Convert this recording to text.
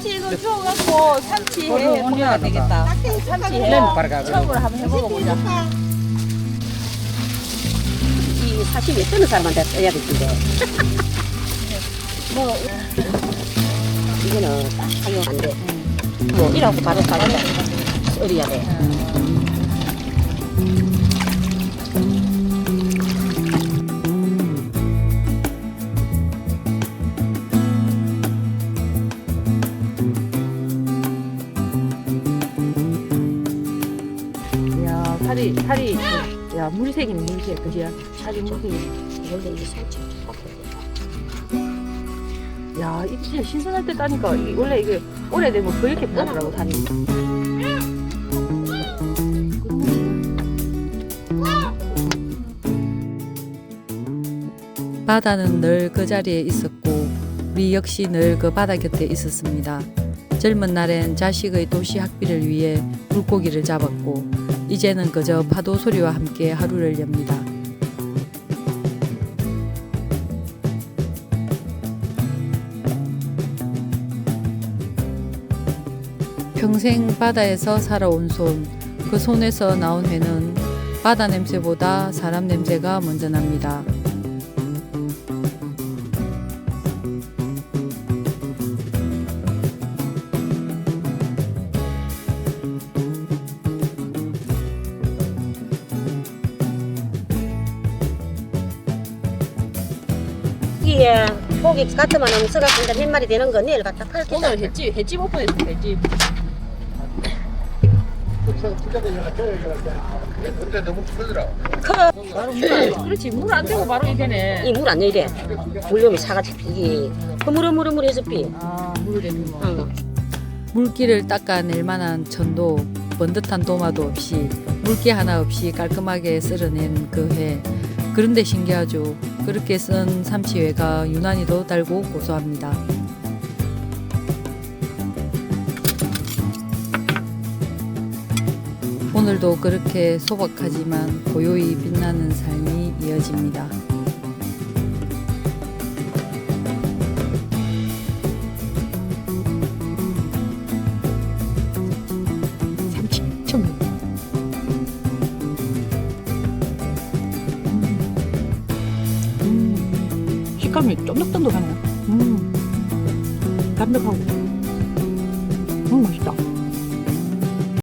좀 주워갖고 산치해 먹어야 되겠다. 산치해. 처음으로 한번 해먹어보자. 이 사실 뜨는 사람한테 써야 되는데. 뭐 이거는 딱 사용 안 돼. 뭐 이라고 바로 바로 썰어야 돼. 살이, 살이, 야, 물색이네, 물색. 그지야? 살이 물색이. 원래 이 살치 야, 이게 진짜 신선할 때 따니까, 이- 원래 이게 오래되면 더 이렇게 나더라고, 살이. 바다는 늘 그 자리에 있었고 우리 역시 늘 그 바다 곁에 있었습니다. 젊은 날엔 자식의 도시 학비를 위해 물고기를 잡았고 이제는 그저 파도 소리와 함께 하루를 엽니다. 평생 바다에서 살아온 손, 그 손에서 나온 회는 바다 냄새보다 사람 냄새가 먼저 납니다. 이게 고기 같으면 서가 근데 몇 마리 되는 거 내일 갖다 팔겠다. 오늘 횟집, 횟집 오픈했어, 횟집. 근데 너무 크더라. 바로 물, 그렇지, 물 안 되고 바로 이게네. 이 물안 내리래. 물lum이 사가 이게 흐물흐물흐물해서 비. 아, 물을 내는 거. 응. 물기를 닦아낼 만한 천도 번듯한 도마도 없이 물기 하나 없이 깔끔하게 쓸어낸 그 회. 그런데 신기하죠. 그렇게 쓴 삼치회가 유난히도 달고 고소합니다. 오늘도 그렇게 소박하지만 고요히 빛나는 삶이 이어집니다. 삼치, 처 식감이 쫀득쫀득하네. 음, 담백하고. 음, 맛있다.